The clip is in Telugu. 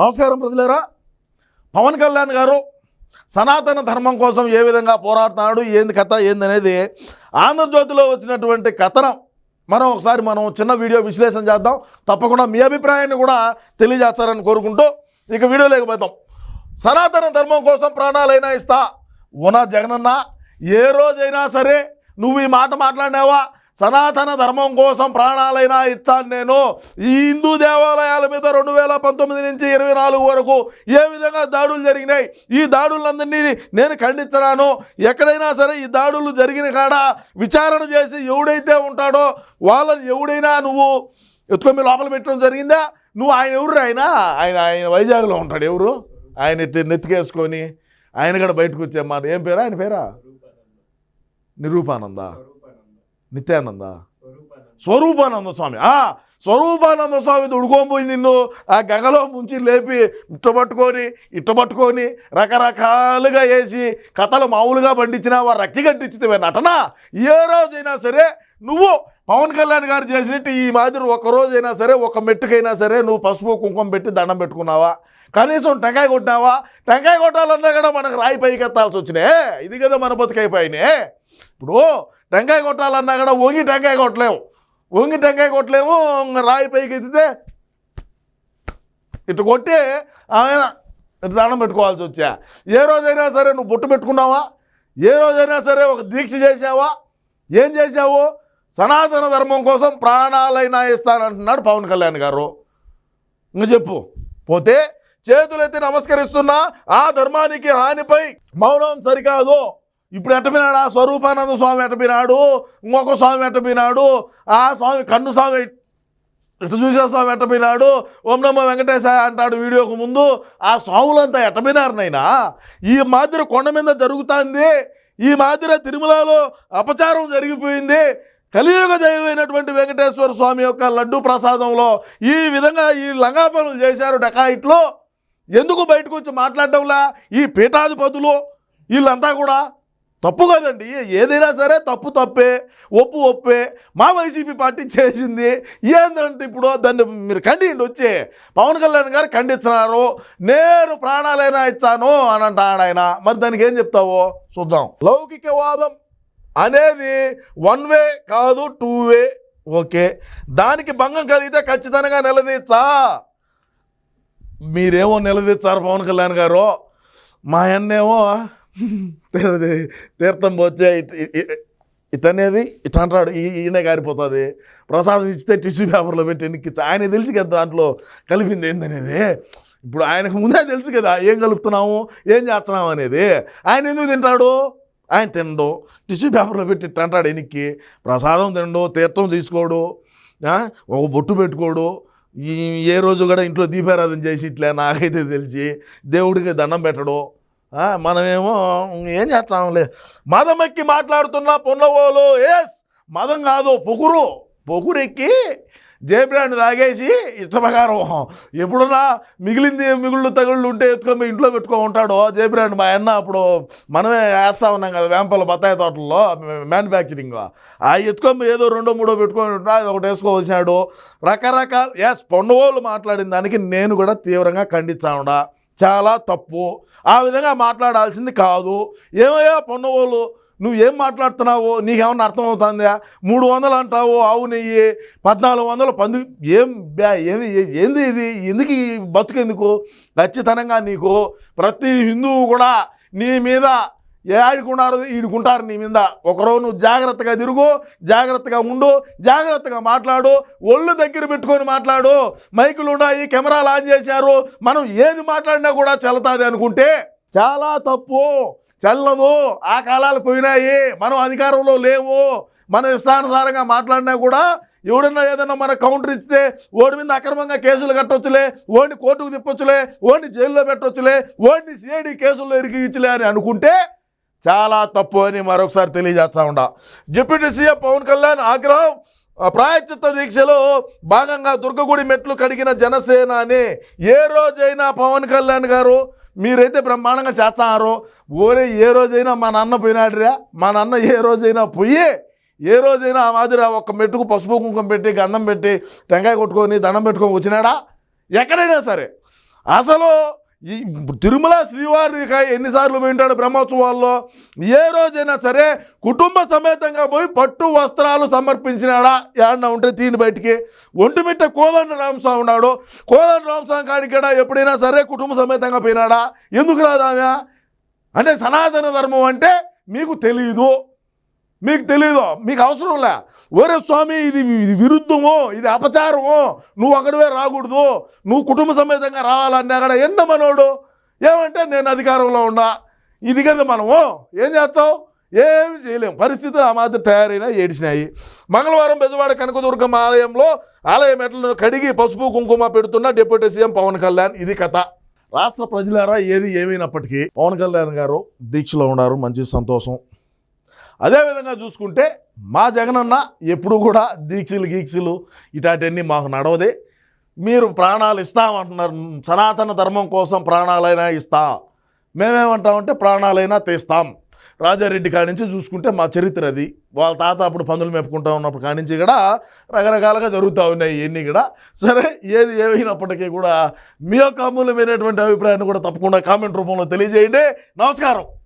నమస్కారం ప్రజలారా. పవన్ కళ్యాణ్ గారు సనాతన ధర్మం కోసం ఏ విధంగా పోరాడుతున్నాడు ఏంది కథ ఏందనేది ఆంధ్రజ్యోతిలో వచ్చినటువంటి కథనం. మనం ఒకసారి మనం చిన్న వీడియో విశ్లేషణ చేద్దాం. తప్పకుండా మీ అభిప్రాయాన్ని కూడా తెలియజేస్తారని కోరుకుంటూ ఇక వీడియో లేకపోతాం సనాతన ధర్మం కోసం ప్రాణాలైనా ఇస్తా. ఉనా జగనన్న ఏ రోజైనా సరే నువ్వు ఈ మాట మాట్లాడినావా? సనాతన ధర్మం కోసం ప్రాణాలైనా ఇస్తాను నేను. ఈ హిందూ దేవాలయాల మీద రెండు వేల పంతొమ్మిది నుంచి ఇరవై నాలుగు వరకు ఏ విధంగా దాడులు జరిగినాయి? ఈ దాడులందరినీ నేను ఖండించరాను. ఎక్కడైనా సరే ఈ దాడులు జరిగిన కాడ విచారణ చేసి ఎవడైతే ఉంటాడో వాళ్ళని ఎవడైనా నువ్వు ఎత్తుకొని లోపల పెట్టడం జరిగిందా? నువ్వు ఆయన ఎవరు ఆయన ఆయన ఆయన వైజాగ్లో ఉంటాడు ఎవరు? ఆయన నెత్తికేసుకొని ఆయన కూడా బయటకు వచ్చే మాట. ఏం పేరా? ఆయన పేరా? నిరూపానంద. నిత్యానంద. స్వరూపానంద. స్వామి. ఆ స్వరూపానంద స్వామి దుడుకోబోయి నిన్ను ఆ గంగలో ముంచి లేపి ఇట్టబట్టుకొని ఇట్టబట్టుకొని రకరకాలుగా వేసి కథలు మామూలుగా పండించిన వారు రక్తి కట్టించితే నటన. ఏ రోజైనా సరే నువ్వు పవన్ కళ్యాణ్ గారు చేసినట్టు ఈ మాదిరి ఒక రోజైనా సరే ఒక మెట్టుకైనా సరే నువ్వు పసుపు కుంకుమ పెట్టి దండం పెట్టుకున్నావా? కనీసం టెంకాయ కొట్టినావా? టెంకాయ కొట్టాలన్నా కూడా మనకు రాయి పైకి ఎత్తాల్సి వచ్చినాయి ఇది కదా మన బతుకైపోయినాయి. ఇప్పుడు టెంకాయ కొట్టాలన్నా కూడా వంగి టెంకాయ కొట్టలేము వంగి టెంకాయ కొట్టలేము ఇంక రాయి పైకి ఎత్తితే ఇటు కొట్టి ఆయన ఇటు దండం పెట్టుకోవాల్సి వచ్చా. ఏ రోజైనా సరే నువ్వు బొట్టు పెట్టుకున్నావా? ఏ రోజైనా సరే ఒక దీక్ష చేసావా ఏం చేసావు సనాతన ధర్మం కోసం ప్రాణాలైనా ఇస్తానంటున్నాడు పవన్ కళ్యాణ్ గారు. ఇంక చెప్పు. పోతే చేతులెత్తి నమస్కరిస్తున్నా ఆ ధర్మానికి హానిపై మౌనం సరికాదు. ఇప్పుడు ఎట్టపినాడు ఆ స్వరూపానంద స్వామి ఎట్టపినాడు ఇంకొక స్వామి ఎట్టపినాడు ఆ స్వామి కన్ను స్వామి ఇటు చూసే స్వామి ఎట్టపోయినాడు ఓం నమ్మ వెంకటేశాయ అంటాడు వీడియోకు ముందు. ఆ స్వాములంతా ఎట్టపోయినారు నైనా ఈ మాదిరి కొండ మీద జరుగుతుంది. ఈ మాదిరి తిరుమలలో అపచారం జరిగిపోయింది. కలియుగ దైవమైనటువంటి వెంకటేశ్వర స్వామి యొక్క లడ్డు ప్రసాదంలో ఈ విధంగా ఈ లంగా పనులు చేశారు డకాయిట్లో. ఎందుకు బయటకు వచ్చి మాట్లాడడంలా? ఈ పీఠాధిపతులు వీళ్ళంతా కూడా తప్పు కదండి. ఏదైనా సరే తప్పు తప్పే ఒప్పు ఒప్పే. మా వైసీపీ పార్టీ చేసింది. ఏందంటే ఇప్పుడు దాన్ని మీరు ఖండిండి వచ్చి పవన్ కళ్యాణ్ గారు ఖండించినారు నేను ప్రాణాలైనా ఇచ్చాను అని అంటాడు ఆయన. మరి దానికి ఏం చెప్తావు? చూద్దాం. లౌకికవాదం అనేది వన్ వే కాదు టూ వే. ఓకే. దానికి భంగం కలిగితే ఖచ్చితంగా నిలదీచ్చా? మీరేమో నిలదీచ్చారు పవన్ కళ్యాణ్ గారు. మా అన్నేమో తీర్థం వచ్చే ఇట్- ఇ- ఇటనేది ఇట్ అంటాడు ఈ ఈయనే గారిపోతుంది. ప్రసాదం ఇచ్చితే టిష్యూ పేపర్లో పెట్టి ఎన్నికి ఆయన తెలుసు కదా దాంట్లో కలిపింది ఏందనేది. ఇప్పుడు ఆయనకు ముందే తెలుసు కదా ఏం కలుపుతున్నాము ఏం చేస్తున్నాము అనేది. ఆయన ఎందుకు తింటాడు? ఆయన తినడు టిష్యూ పేపర్లో పెట్టి ఇట్ట అంటాడు ఎనిక్కి. ప్రసాదం తినడు తీర్థం తీసుకోడు ఒక బొట్టు పెట్టుకోడు. ఈ ఏ రోజు కూడా ఇంట్లో దీపారాధన చేసి ఇట్లే నాకైతే తెలిసి దేవుడికి దండం పెట్టడు. మనమేమో ఏం చేస్తాంలే. మదం ఎక్కి మాట్లాడుతున్న పొన్నవోలు ఎస్ మదం కాదు పొగురు. పొగురెక్కి జేబ్రాండ్ తాగేసి ఇష్టప్రకారం ఎప్పుడన్నా మిగిలింది మిగుళ్ళు తగుళ్ళు ఉంటే ఎత్తుకొని ఇంట్లో పెట్టుకో ఉంటాడు జేబ్రాండ్ మా అన్న అప్పుడు మనమే వేస్తా ఉన్నాం కదా వేంపల బత్తాయి తోటల్లో మ్యానుఫ్యాక్చరింగ్ ఆ ఎత్తుకొని ఏదో రెండో మూడో పెట్టుకొని ఉంటా అది ఒకటి వేసుకోవచ్చాడు రకరకాల ఎస్ పొన్నవోళ్ళు మాట్లాడిన దానికి నేను కూడా తీవ్రంగా ఖండిస్తా ఉండా చాలా తప్పు. ఆ విధంగా మాట్లాడాల్సింది కాదు. ఏమయ్యా పొన్నవాళ్ళు నువ్వు ఏం మాట్లాడుతున్నావు? నీకేమన్నా అర్థమవుతుందా? మూడు వందలు అంటావు ఆవు నెయ్యి? పద్నాలుగు వందలు పంది ఏం బ్యా ఏంది ఏంది ఇది? ఎందుకు బతుకెందుకు ఖచ్చితంగా నీకు ప్రతి హిందువు కూడా నీ మీద ఏడుకున్నారు ఈడుకుంటారు నీ మీద. ఒకరోజు నువ్వు జాగ్రత్తగా తిరుగు జాగ్రత్తగా ఉండు జాగ్రత్తగా మాట్లాడు ఒళ్ళు దగ్గర పెట్టుకొని మాట్లాడు. మైకులు ఉన్నాయి కెమెరాలు ఆన్ చేశారు. మనం ఏది మాట్లాడినా కూడా చల్లతాది అనుకుంటే చాలా తప్పు. చల్లదు. ఆ కాలాలు పోయినాయి. మనం అధికారంలో లేవు. మనం ఇష్టానుసారంగా మాట్లాడినా కూడా ఎవడన్నా ఏదన్నా మన కౌంటర్ ఇస్తే ఓడి మీద అక్రమంగా కేసులు కట్టొచ్చులే ఓడిని కోర్టుకు తిప్పొచ్చులే ఓడిని జైల్లో పెట్టొచ్చులే ఓడిని సిఐడి కేసుల్లో ఇరికించలే అని అనుకుంటే చాలా తప్పు అని మరొకసారి తెలియజేస్తా ఉండా. డిప్యూటీ సీఎం పవన్ కళ్యాణ్ ఆగ్రహం ప్రాయచిత్త ప్రాయశ్చిత్త దీక్షలో భాగంగా దుర్గగుడి మెట్లు కడిగిన జనసేన అని ఏ రోజైనా పవన్ కళ్యాణ్ గారు మీరైతే బ్రహ్మాండంగా చేస్తారో ఓరే ఏ రోజైనా మా నాన్న పోయినాడురా మా నాన్న ఏ రోజైనా పోయి ఏ రోజైనా ఆ మాదిరి ఒక మెట్టుకు పసుపు కుంకుమ పెట్టి గంధం పెట్టి టెంకాయ కొట్టుకొని దండం పెట్టుకొని వచ్చినాడా? ఎక్కడైనా సరే. అసలు ఈ తిరుమల శ్రీవారి ఎన్నిసార్లు వింటాడు బ్రహ్మోత్సవాల్లో? ఏ రోజైనా సరే కుటుంబ సమేతంగా పోయి పట్టు వస్త్రాలు సమర్పించినాడా? ఏమన్నా ఉంటే తీని బయటికి. ఒంటిమిట్ట కోదండ రామస్వామి ఉన్నాడు. కోదండ రామస్వామి కాడికి ఎప్పుడైనా సరే కుటుంబ సమేతంగా పోయినాడా? ఎందుకు రాదామె అంటే సనాతన ధర్మం అంటే మీకు తెలియదు మీకు తెలియదు మీకు అవసరం లే. స్వామి ఇది ఇది విరుద్ధము ఇది అపచారము నువ్వు అక్కడవే రాకూడదు. నువ్వు కుటుంబ సమేతంగా రావాలన్నా అక్కడ ఎండ మనోడు. ఏమంటే నేను అధికారంలో ఉన్నా. ఇది కదా మనము. ఏం చేస్తావు? ఏమి చేయలేం. పరిస్థితులు ఆ మాత్రం తయారైనా ఏడిచినాయి. మంగళవారం బెజవాడ కనకదుర్గమ్మ ఆలయంలో ఆలయ మెట్లను కడిగి పసుపు కుంకుమ పెడుతున్న డిప్యూటీ సీఎం పవన్ కళ్యాణ్. ఇది కథ. రాష్ట్ర ప్రజలారా ఏది ఏమైనప్పటికీ పవన్ కళ్యాణ్ గారు దీక్షలో ఉన్నారు. మంచి సంతోషం. అదేవిధంగా చూసుకుంటే మా జగనన్న ఎప్పుడు కూడా దీక్షలు గీక్షలు ఇటాటన్నీ మాకు నడవదే. మీరు ప్రాణాలు ఇస్తామంటున్నారు. సనాతన ధర్మం కోసం ప్రాణాలైనా ఇస్తా. మేమేమంటామంటే ప్రాణాలైనా తీస్తాం. రాజారెడ్డి కాడి నుంచి చూసుకుంటే మా చరిత్ర అది. వాళ్ళ తాత అప్పుడు పందులు మేపుకుంటా ఉన్నప్పుడు కానించి కూడా రకరకాలుగా జరుగుతూ ఉన్నాయి ఇవన్నీ కూడా. సరే ఏది ఏమైనప్పటికీ కూడా మీ యొక్క అమూల్యమైనటువంటి అభిప్రాయాన్ని కూడా తప్పకుండా కామెంట్ రూపంలో తెలియజేయండి. నమస్కారం.